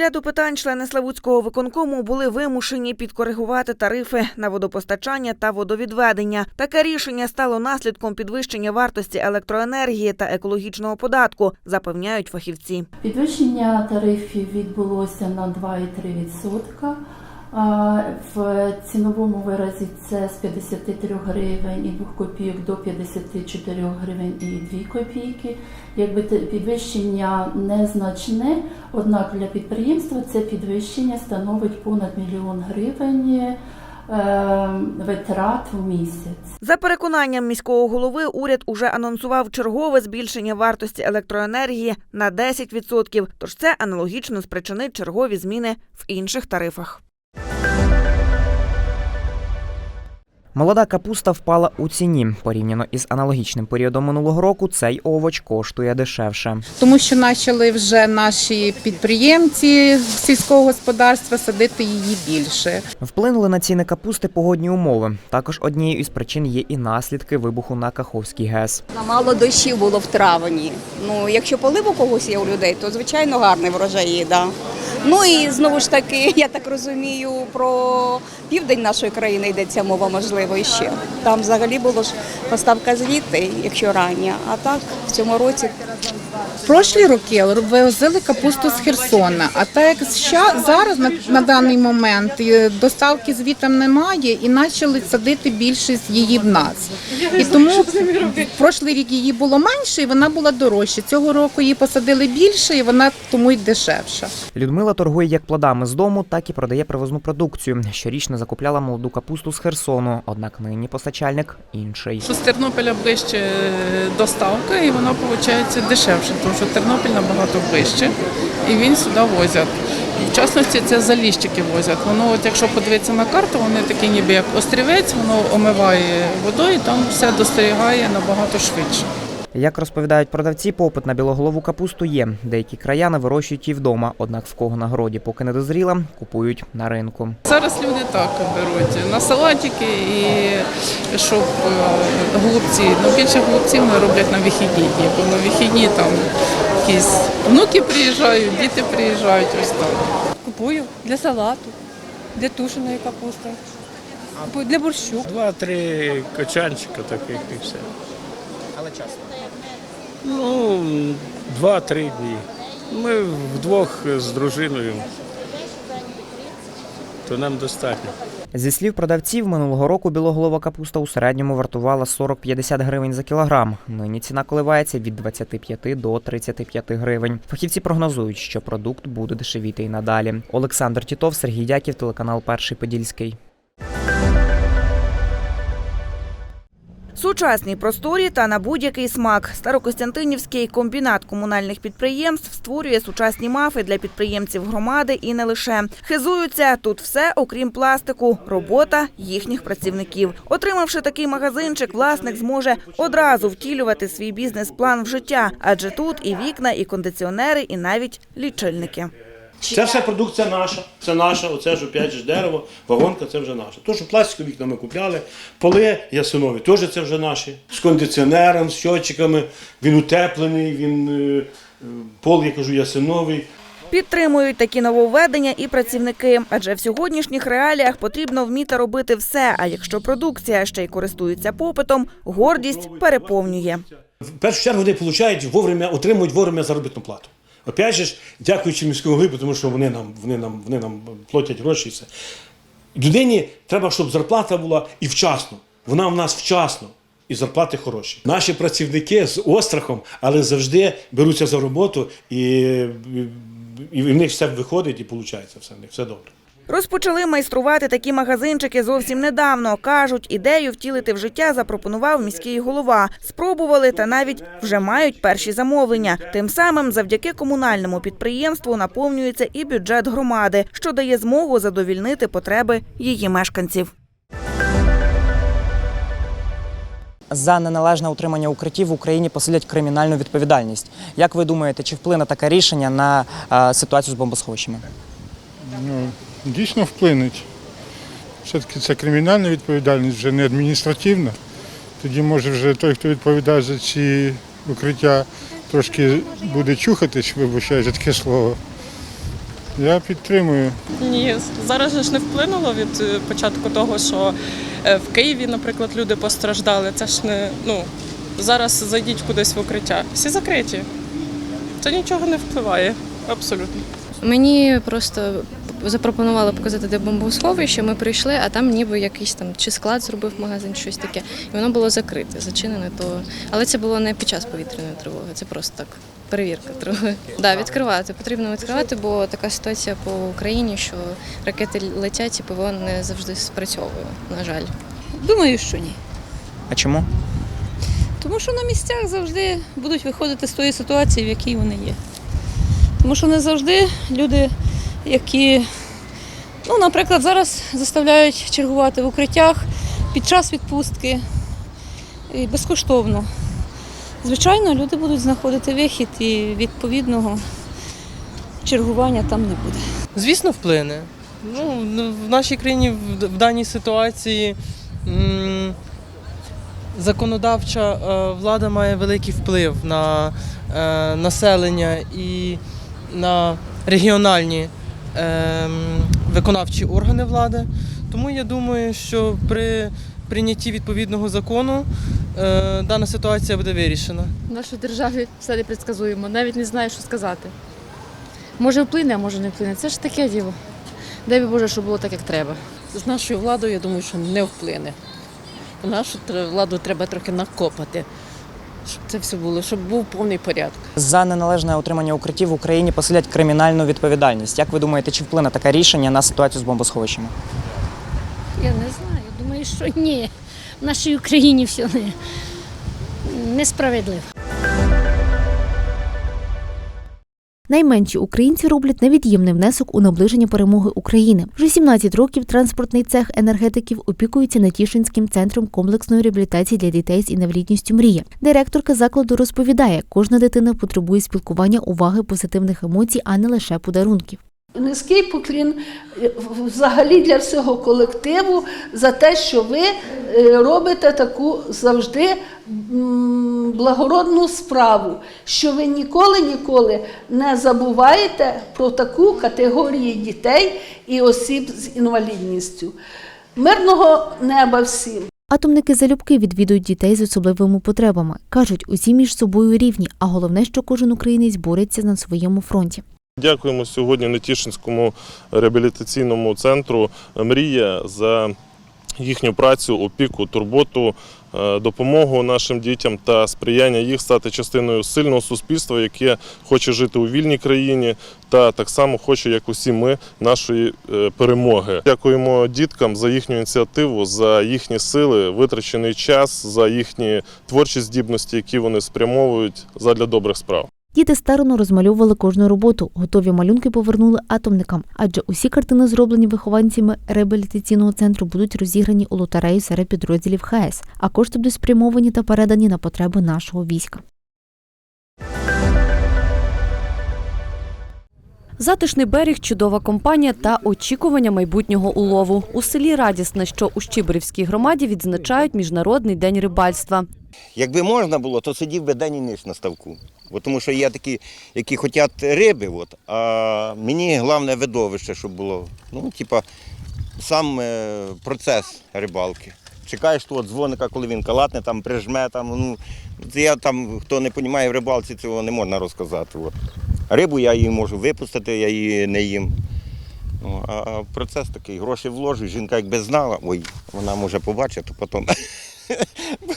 ряду питань члени Славутського виконкому були вимушені підкоригувати тарифи на водопостачання та водовідведення. Таке рішення стало наслідком підвищення вартості електроенергії та екологічного податку, запевняють фахівці. Підвищення тарифів відбулося на 2,3%. В ціновому виразі це з 53 гривень і 2 копійок до 54 гривень і 2 копійки. Якби підвищення незначне, однак для підприємства це підвищення становить понад мільйон гривень е, витрат в місяць. За переконанням міського голови, уряд уже анонсував чергове збільшення вартості електроенергії на 10%, Тож це аналогічно спричинить чергові зміни в інших тарифах. Молода капуста впала у ціні. Порівняно із аналогічним періодом минулого року цей овоч коштує дешевше. тому що почали вже наші підприємці сільського господарства садити її більше. Вплинули на ціни капусти погодні умови. Також однією із причин є і наслідки вибуху на Каховській ГЕС. Мало дощів було в травні. Ну, якщо полив у когось є у людей, то звичайно гарний врожай є, да. Ну і знову ж таки, я так розумію, про південь нашої країни йдеться мова, можливо, іще. Там взагалі було ж поставка звідти, якщо рання. А так в цьому році прошлі роки вивозили капусту з Херсона, а так як ща- зараз на, на даний момент е, доставки звітом немає і почали садити більшість її в нас. І тому в прошлий рік її було менше і вона була дорожча. Цього року її посадили більше і вона тому й дешевша. Людмила торгує як плодами з дому, так і продає привозну продукцію. Щорічно закупляла молоду капусту з Херсону, однак нині постачальник інший. З Тернополя ближче доставка, і воно виходить дешевше, тому що Тернопіль набагато ближче, і він сюди возять. В частності це заліщики возять. Воно, от якщо подивитися на карту, вони такі ніби як острівець, воно омиває водою, там все достерігає набагато швидше. Як розповідають продавці, попит на білоголову капусту є. Деякі краяни вирощують її вдома, однак в кого на городі поки не дозріла, купують на ринку. Зараз люди так беруть на салатики і щоб е, голубці, ну більше голубців вони роблять на вихідні дні, бо на вихідні там якісь внуки приїжджають, діти приїжджають, ось так. Купую для салату, для тушеної капусти, Купую для борщу. Два-три кочанчика таких і все. Але часто. Ну, два-три дні. Ми вдвох з дружиною, то нам достатньо. Зі слів продавців, минулого року білоголова капуста у середньому вартувала 40-50 гривень за кілограм. Нині ціна коливається від 25 до 35 гривень. Фахівці прогнозують, що продукт буде дешевіти і надалі. Олександр Тітов, Сергій Дяків, телеканал Перший Подільський. Сучасні просторі та на будь-який смак. Старокостянтинівський комбінат комунальних підприємств створює сучасні мафи для підприємців громади і не лише. Хизуються тут все, окрім пластику, робота їхніх працівників. Отримавши такий магазинчик, власник зможе одразу втілювати свій бізнес-план в життя, адже тут і вікна, і кондиціонери, і навіть лічильники. Це все продукція наша. Це наша, оце ж опять же дерево, вагонка це вже наше. То, що пластикові вікна ми купляли, поли ясинові, теж це вже наші. З кондиціонером, з щотчиками, він утеплений, він е, е, пол, я кажу, ясиновий. Підтримують такі нововведення і працівники, адже в сьогоднішніх реаліях потрібно вміти робити все. А якщо продукція ще й користується попитом, гордість переповнює. В першу чергу вони получають вовремя, отримують вовремя заробітну плату. Опять же дякуючи міському голові, тому що вони нам, вони нам, вони нам платять гроші і все. Людині треба, щоб зарплата була і вчасно. Вона в нас вчасно. І зарплати хороші. Наші працівники з острахом, але завжди беруться за роботу, і, і в них все виходить і виходить все, в них все добре. Розпочали майструвати такі магазинчики зовсім недавно. Кажуть, ідею втілити в життя запропонував міський голова. Спробували та навіть вже мають перші замовлення. Тим самим завдяки комунальному підприємству наповнюється і бюджет громади, що дає змогу задовільнити потреби її мешканців. За неналежне утримання укриттів в Україні посилять кримінальну відповідальність. Як ви думаєте, чи вплине таке рішення на е, ситуацію з бомбосховищами? Дійсно вплинуть. Все-таки це кримінальна відповідальність, вже не адміністративна. Тоді може вже той, хто відповідає за ці укриття, трошки буде чухатись, вибачаю за таке слово. Я підтримую. Ні, зараз же ж не вплинуло від е, початку того, що е, в Києві, наприклад, люди постраждали. Це ж не ну зараз зайдіть кудись в укриття. Всі закриті. Це нічого не впливає. Абсолютно. Мені просто запропонували показати, де бомбосховище. Ми прийшли, а там ніби якийсь там чи склад зробив магазин, щось таке. І воно було закрите, зачинене. То але це було не під час повітряної тривоги. Це просто так. Перевірка трохи. Да, відкривати. Потрібно відкривати, бо така ситуація по Україні, що ракети летять і ПВО не завжди спрацьовує, на жаль. Думаю, що ні. А чому? Тому що на місцях завжди будуть виходити з тої ситуації, в якій вони є. Тому що не завжди люди, які, ну, наприклад, зараз заставляють чергувати в укриттях під час відпустки і безкоштовно. Звичайно, люди будуть знаходити вихід і відповідного чергування там не буде. Звісно, вплине. Ну, в нашій країні в, даній ситуації законодавча е, влада має великий вплив на е, населення і на регіональні виконавчі органи влади. Тому я думаю, що при прийнятті відповідного закону е, дана ситуація буде вирішена. В нашій державі все непредсказуємо, навіть не знаю, що сказати. Може вплине, а може не вплине. Це ж таке діло. Дай би Боже, щоб було так, як треба. З нашою владою, я думаю, що не вплине. Нашу владу треба трохи накопати, щоб це все було, щоб був повний порядок. За неналежне отримання укриттів в Україні посилять кримінальну відповідальність. Як ви думаєте, чи вплине таке рішення на ситуацію з бомбосховищами? Я не знаю. Думаю, що ні. В нашій Україні все не, несправедливо. Найменші українці роблять невід'ємний внесок у наближення перемоги України. Вже 17 років транспортний цех енергетиків опікується Натішинським центром комплексної реабілітації для дітей з інвалідністю Мрія. Директорка закладу розповідає, кожна дитина потребує спілкування, уваги, позитивних емоцій, а не лише подарунків. Низький поклін е, взагалі для всього колективу за те, що ви е, робите таку завжди благородну справу, що ви ніколи ніколи не забуваєте про таку категорію дітей і осіб з інвалідністю. Мирного неба всім! Атомники залюбки відвідують дітей з особливими потребами. кажуть, усі між собою рівні, а головне, що кожен українець бореться на своєму фронті. Дякуємо сьогодні Нетішинському реабілітаційному центру Мрія за їхню працю, опіку, турботу, е, допомогу нашим дітям та сприяння їх стати частиною сильного суспільства, яке хоче жити у вільній країні та так само хоче, як усі ми, нашої е, перемоги. Дякуємо діткам за їхню ініціативу, за їхні сили, витрачений час, за їхні творчі здібності, які вони спрямовують задля добрих справ. Діти старано розмальовували кожну роботу. Готові малюнки повернули атомникам, адже усі картини, зроблені вихованцями реабілітаційного центру, будуть розіграні у лотерею серед підрозділів ХС, а кошти будуть спрямовані та передані на потреби нашого війська. Затишний берег, чудова компанія та очікування майбутнього улову. У селі Радісне, що у Щибрівській громаді відзначають Міжнародний день рибальства. Якби можна було, то сидів би день і ніч на ставку. Тому що є такі, які хочуть риби, от, а мені головне видовище, щоб було. Ну, типа, сам е, процес рибалки. Чекаєш того дзвоника, коли він калатне, там прижме. Там, ну, я там, хто не розуміє в рибалці, цього не можна розказати. От. Рибу я її можу випустити, я її не їм. Ну, а процес такий, гроші вложу, жінка якби знала, ой, вона може побачити, то потім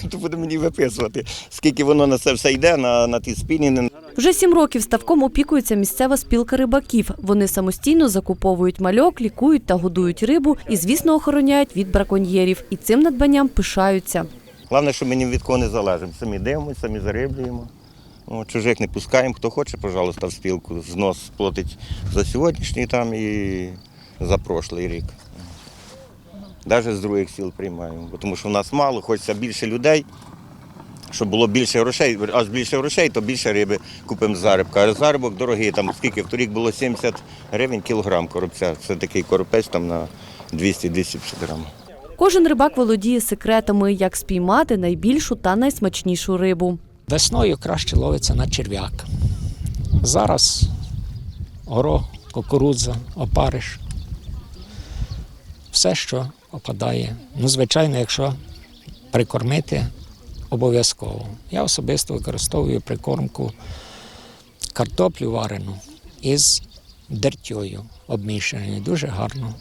то буде мені виписувати, скільки воно на це все йде, на, на ті спінінги. Вже сім років ставком опікується місцева спілка рибаків. Вони самостійно закуповують мальок, лікують та годують рибу і, звісно, охороняють від браконьєрів. І цим надбанням пишаються. Головне, що ми ні від кого не залежимо. Самі дивимося, самі зариблюємо. О, чужих не пускаємо. Хто хоче, пожалуйста, в спілку. Знос платить за сьогоднішній там і за прошлий рік. Навіть з других сіл приймаємо. Тому що в нас мало, хочеться більше людей, щоб було більше грошей. А з більше грошей, то більше риби купимо з зарибка. А зарибок дорогий, там скільки в торік було 70 гривень кілограм коробця. Це такий коропець там на 200-250 грамів. Кожен рибак володіє секретами, як спіймати найбільшу та найсмачнішу рибу. Весною краще ловиться на черв'як. Зараз горох кукурудза, опариш. Все, що опадає. Ну, звичайно, якщо прикормити, обов'язково. Я особисто використовую прикормку картоплю варену із дертьою обмішаною. Дуже гарно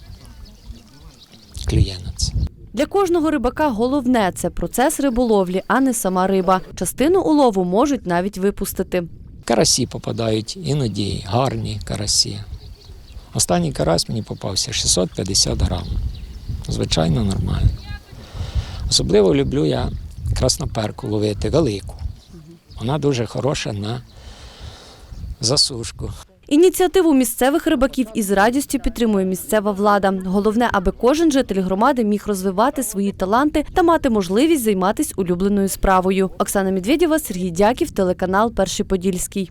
клює на це. Для кожного рибака головне це процес риболовлі, а не сама риба. Частину улову можуть навіть випустити. Карасі попадають іноді гарні карасі. Останній карась мені попався 650 грам. Звичайно, нормально. Особливо люблю я красноперку ловити велику. Вона дуже хороша на засушку. Ініціативу місцевих рибаків із радістю підтримує місцева влада. Головне, аби кожен житель громади міг розвивати свої таланти та мати можливість займатися улюбленою справою. Оксана Медведєва, Сергій Дяків, телеканал Перший Подільський.